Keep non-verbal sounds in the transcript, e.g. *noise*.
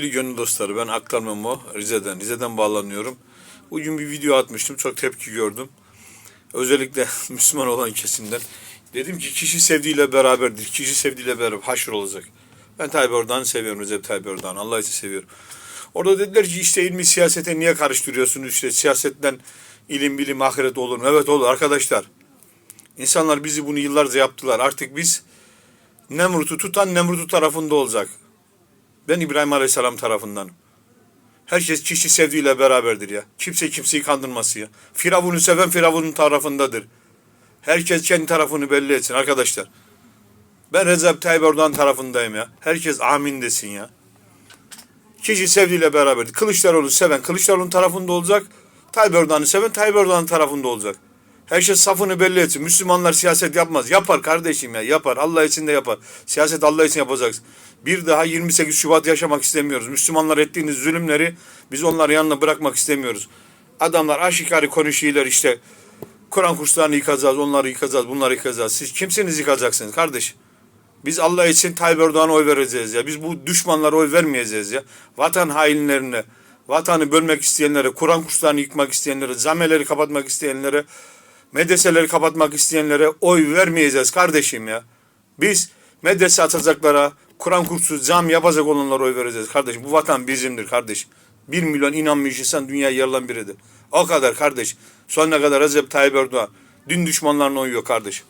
Sevgili gönül dostları ben Aktar Memo Rize'den. Rize'den bağlanıyorum. Bugün bir video atmıştım. Çok tepki gördüm. Özellikle *laughs* Müslüman olan kesimden. Dedim ki kişi sevdiğiyle beraberdir. Kişi sevdiğiyle beraber haşr olacak. Ben Tayyip Erdoğan'ı seviyorum. Recep Tayyip Erdoğan. Allah için seviyorum. Orada dediler ki işte ilmi siyasete niye karıştırıyorsunuz? İşte siyasetten ilim bilim ahiret olur? Evet olur arkadaşlar. İnsanlar bizi bunu yıllarca yaptılar. Artık biz Nemrut'u tutan Nemrut'u tarafında olacak. Ben İbrahim Aleyhisselam tarafından. Herkes kişi sevdiğiyle beraberdir ya. Kimse kimseyi kandırması ya. Firavun'u seven Firavun'un tarafındadır. Herkes kendi tarafını belli etsin arkadaşlar. Ben Recep Tayyip Erdoğan tarafındayım ya. Herkes amin desin ya. Kişi sevdiğiyle beraberdir. Kılıçdaroğlu seven Kılıçdaroğlu'nun tarafında olacak. Tayyip Erdoğan'ı seven Tayyip Erdoğan'ın tarafında olacak. Herkes safını belli etsin. Müslümanlar siyaset yapmaz. Yapar kardeşim ya yapar. Allah için de yapar. Siyaset Allah için yapacaksın. Bir daha 28 Şubat yaşamak istemiyoruz. Müslümanlar ettiğiniz zulümleri biz onların yanına bırakmak istemiyoruz. Adamlar aşikari konuşuyorlar işte. Kur'an kurslarını yıkacağız, onları yıkacağız, bunları yıkacağız. Siz kimsiniz yıkacaksınız kardeş? Biz Allah için Tayyip Erdoğan'a oy vereceğiz ya. Biz bu düşmanlara oy vermeyeceğiz ya. Vatan hainlerine, vatanı bölmek isteyenlere, Kur'an kurslarını yıkmak isteyenlere, zameleri kapatmak isteyenlere, medreseleri kapatmak isteyenlere oy vermeyeceğiz kardeşim ya. Biz medrese atacaklara, Kur'an kursu, cami yapacak olanlara oy vereceğiz kardeşim. Bu vatan bizimdir kardeş. Bir milyon inanmış insan dünyayı yarılan biridir. O kadar kardeş. Sonuna kadar Recep Tayyip Erdoğan. Din düşmanlarına uyuyor kardeş.